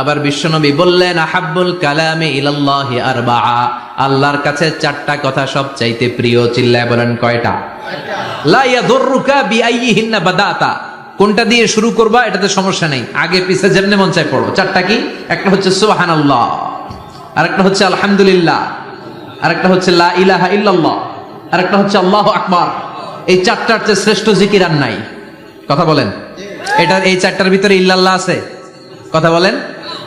আবার বিশ্বনবী বললেন, আহাব্বুল কালামে ইলাল্লাহি আরবা আল্লাহর কাছে চারটা কথা সব চাইতে প্রিয় চিল্লায় বলেন কয়টা? লা ইয়াদুররুকা বিআইয়িহিন্না বাদাতা। কোনটা দিয়ে শুরু করবা এটাতে সমস্যা নেই। আগে পিছে যেমনে মন চাই পড়ো। চারটা কি? একটা হচ্ছে সুবহানাল্লাহ, আরেকটা হচ্ছে আলহামদুলিল্লাহ, আরেকটা হচ্ছে লা ইলাহা ইল্লাল্লাহ, আরেকটা হচ্ছে আল্লাহু আকবার। এই চারটার চেয়ে শ্রেষ্ঠ জিকির আর নাই। কথা বলেন? এটার এই চারটার ভিতরে ইল্লাল্লাহ আছে? কথা বলেন?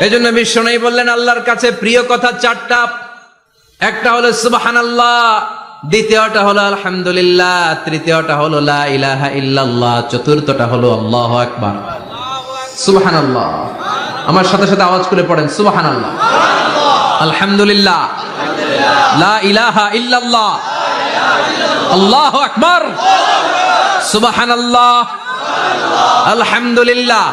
এই জন্য বিশ্বনবী বললেন, আল্লাহর কাছে প্রিয় কথা চারটা। একটা হলো সুবাহান আল্লাহ দ্বিতীয়টা হলো, আলহামদুলিল্লাহ। তৃতীয়টা হলো, লা ইলাহা ইল্লাল্লাহ। চতুর্থটা হলো, আল্লাহু আকবার। সুবহানাল্লাহ। আমার সাথে সাথে আওয়াজ করে পড়েন, সুবহানাল্লাহ। আলহামদুলিল্লাহ। লা ইলাহা ইল্লাল্লাহ। আল্লাহু আকবার। সুবহানাল্লাহ। আলহামদুলিল্লাহ।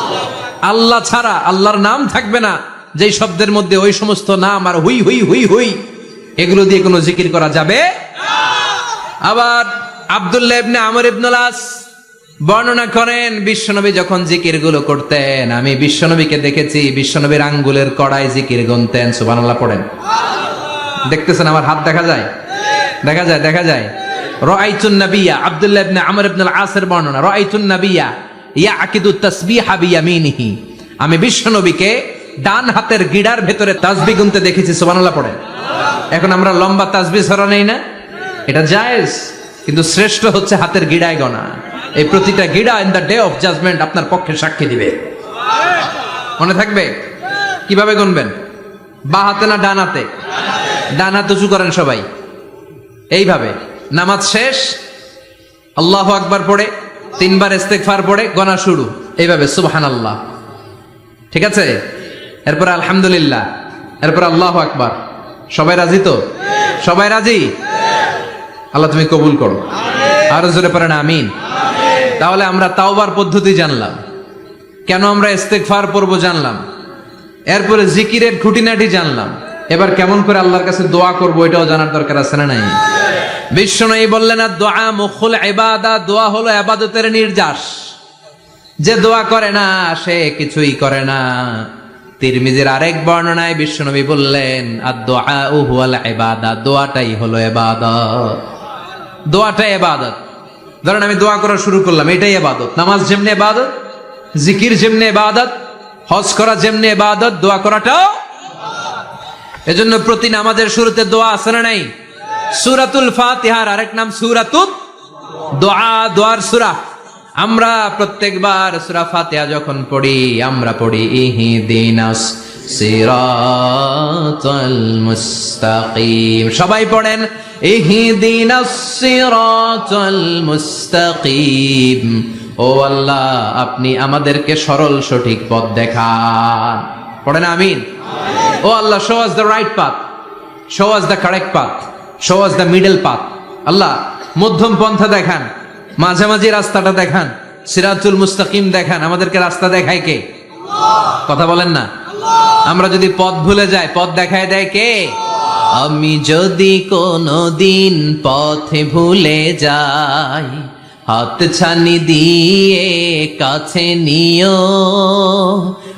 আল্লাহ ছাড়া আল্লাহর নাম থাকবে না। যেই শব্দের মধ্যে ওই সমস্ত নাম আর হুই হুই হুই হুই, এগুলো দিয়ে কোনো জিকির করা যাবে? আবার আব্দুল্লাহ ইবনে আমর ইবনুল আস বর্ণনা করেন, বিশ্বনবী যখন জিকিরগুলো করতেন, আমি বিশ্বনবীকে দেখেছি, বিশ্বনবীর আঙ্গুলের কড়াই জিকির গুনতেন, সুবহানাল্লাহ পড়েন। দেখতেছেন আমার হাত দেখা যায়? দেখা যায় দেখা যায়। রাআইতুন নাবিয়্যা আব্দুল্লাহ ইবনে আমর ইবনুল আসের বর্ণনা, রাআইতুন ইয়াকিদু তাসবিহা বিয়ামিনিহি। আমি বিশ্বনবীকে ডান হাতের গিডার ভেতরে তাসবিহ গুনতে দেখেছি, সুবহানাল্লাহ পড়েন এখন আমরা লম্বা তাসবিহ ছড়া নেই না? এটা জায়েজ, কিন্তু শ্রেষ্ঠ হচ্ছে হাতের গিড়ায় গনা। এই প্রতিটা গিড়া in the day of judgement আপনার পক্ষে সাক্ষী দিবে। মনে থাকবে? কীভাবে গুনবেন? বা হাতে না ডান হাতে? ডান হাত উঁচু করেন সবাই। এইভাবে। নামাজ শেষ, আল্লাহ আকবার পড়ে। তিনবার ইস্তেগফার পড়ে গনা শুরু। এইভাবে সুবহান আল্লাহ ঠিক আছে? এরপর আলহামদুলিল্লাহ। এরপর আল্লাহ আকবার। সবাই রাজি তো? সবাই রাজি? আল্লাহ তুমি কবুল করো। আরও জোরে পারেন আমিন। তাহলে আমরা তাওবার পদ্ধতি জানলাম। কেন আমরা ইস্তেগফার পড়ব জানলাম? এরপরে জিকিরের খুঁটিনাটি জানলাম। এবার কেমন করে আল্লাহর কাছে দোয়া করব এটাও জানার দরকার আছে না নাই? বিশ্বনয়ী বললেন, আর দোয়া মুখুল এবাদা দোয়া হলো এবাদতের নির্যাস। যে দোয়া করে না, সে কিছুই করে না। তিরমিজের আরেক বর্ণনায় বিশ্বনবী বললেন, আর দোয়া উহুয়াল এবাদা দোয়াটাই হলো এবাদত দোয়াটা এবাদত ধরেন আমি দোয়া করা শুরু করলাম, এটাই এবাদত নামাজ যেমনি এবাদত জিকির যেমনি এবাদত হজ করা যেমনি এবাদত দোয়া করাটাও এজন্য প্রতি নামাজের শুরুতে দোয়া আছে না নাই? সুরাতুল ফাতিহার, আরেক নাম সুরাতুত দোয়া, দোয়ার সুরা। আমরা প্রত্যেকবার সুরা ফাতিহা যখন পড়ি, আমরা পড়ি ইহি দিনাস সিরাতাল মুস্তাকিম। সবাই পড়েন ইহি দিনাস সিরাতাল মুস্তাকিম। ও আল্লাহ, আপনি আমাদেরকে সরল সঠিক পথ দেখান। পড়েন, আমিন। ও আল্লাহ show us the right path show us the correct path show us the middle path আল্লাহ, মধ্যম পন্থা দেখান, মাঝামাঝি রাস্তাটা দেখান, সিরাজুল মুস্তাকিম দেখান, আমাদেরকে রাস্তা দেখায় কে? কথা বলেন না? আমরা যদি পথ ভুলে যাই, পথ দেখায় দেয় কে? আমি যদি কোনো দিন পথে ভুলে যাই, হাত ছানি দিয়ে কাছে নিও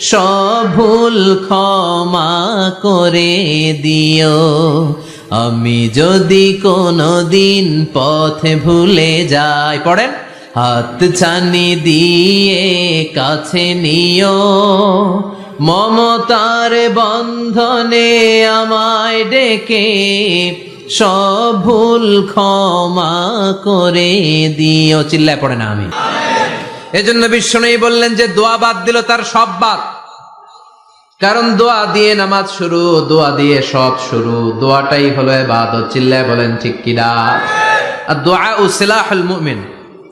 সব ভুল ক্ষমা করে দিও। আমি যদি কোনো দিন পথে ভুলে যাই, পড়েন, হাত ছানি দিয়ে কাছে নিও। মমতার বন্ধনে আমায় ডেকে সব ভুল ক্ষমা করে দিও। চিল্লায় পড়ে না আমি। এজন্য বিষ্ণু বললেন যে দোয়া বাদ দিল তার সব বাদ। কারণ দোয়া দিয়ে নামাজ শুরু, দোয়া দিয়ে সব শুরু। দোয়াটাই হলো এবাদত। চিল্লায় বলেন, ঠিক কিনা? আর দোয়া ও সিলাহুল মুমিন।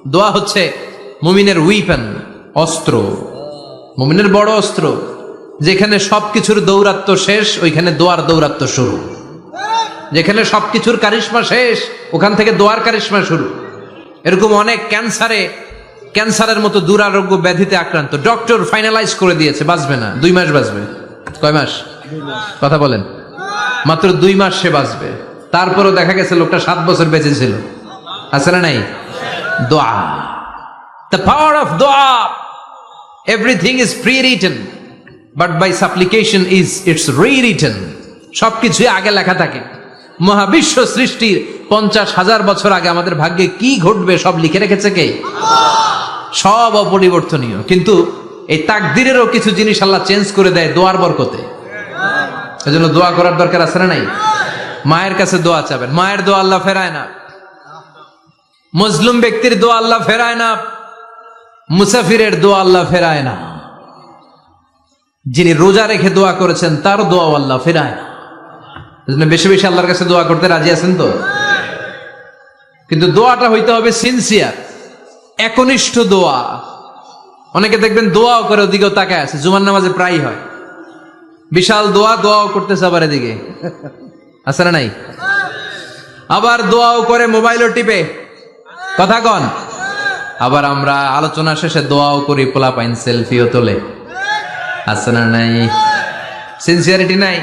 দোয়া হচ্ছে মুমিনের উইপেন অস্ত্র। মুমিনের বড় অস্ত্র। যেখানে সবকিছুর দৌরাত্ম শেষ, ওইখানে দোয়ার দৌরাত্ম শুরু। যেখানে সবকিছুর কারিশ্মা শেষ, ওখান থেকে দোয়ার কারিশ্মা শুরু। এরকম অনেক ক্যান্সারে ক্যান্সারের মতো দুরারোগ্য ব্যাধিতে আক্রান্ত। ডক্টর ফাইনালাইজ করে দিয়েছে, বাঁচবে না। দুই মাস বাঁচবে। কয় মাস? কথা বলেন। মাত্র দুই মাস সে বাঁচবে। তারপরও দেখা গেছে লোকটা সাত বছর বেঁচে ছিল। আছে না নাই? দোয়া। দ্য পাওয়ার অফ দোয়া। Everything is pre written but by supplication is it's re written সবকিছুই আগে লেখা থাকে। মহাবিশ্ব সৃষ্টির পঞ্চাশ হাজার বছর আগে আমাদের ভাগ্যে কি ঘটবে সব লিখে রেখেছে কে? সব অপরিবর্তনীয়। কিন্তু এই তাকদিরেরও কিছু জিনিস আল্লাহ চেঞ্জ করে দেয় দোয়ার বরকতে। এজন্য দোয়া করার দরকার আছে না নাই? মায়ের কাছে দোয়া চাবেন। মায়ের দোয়া আল্লাহ ফেরায় না। মজলুম ব্যক্তির দোয়া আল্লাহ ফেরায় না। মুসাফিরের দোয়া আল্লাহ ফেরায় না। যিনি রোজা রেখে দোয়া করেছেন, তার দোয়া আল্লাহ ফেরায় না। বেশি বেশি আল্লাহর কাছে দোয়া করতে রাজি আছেন তো? কিন্তু দোয়াটা হইতে হবে সিনসিয়ার একনিষ্ঠ দোয়া। অনেকে দেখবেন দোয়াও করে ওদিকেও তাকায় আছে, জুমার নামাজে প্রায় হয়। বিশাল দোয়া, দোয়াও করতেছে আবার এদিকে। আছে না নাই? আবার দোয়াও করে মোবাইলও টিপে। কথা কন। আবার আমরা আলোচনা শেষে দোয়াও করি পোলা পাইন সেলফিও তোলে। আছে না নাই? সিনসিয়ারিটি নাই।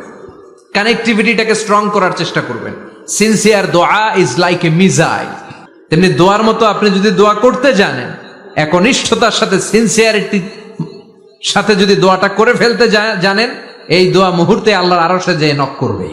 কানেক্টিভিটিটাকে স্ট্রং করার চেষ্টা করবেন। সিনসিয়ার দোয়া ইজ লাইক এ মিজাইল তেমনি দোয়ার মতো আপনি যদি দোয়া করতে জানেন, একনিষ্ঠতার সাথে সিনসিয়ারিটি সাথে যদি দোয়াটা করে ফেলতে জানেন, এই দোয়া মুহূর্তে আল্লাহর আরও সে যে নক করবে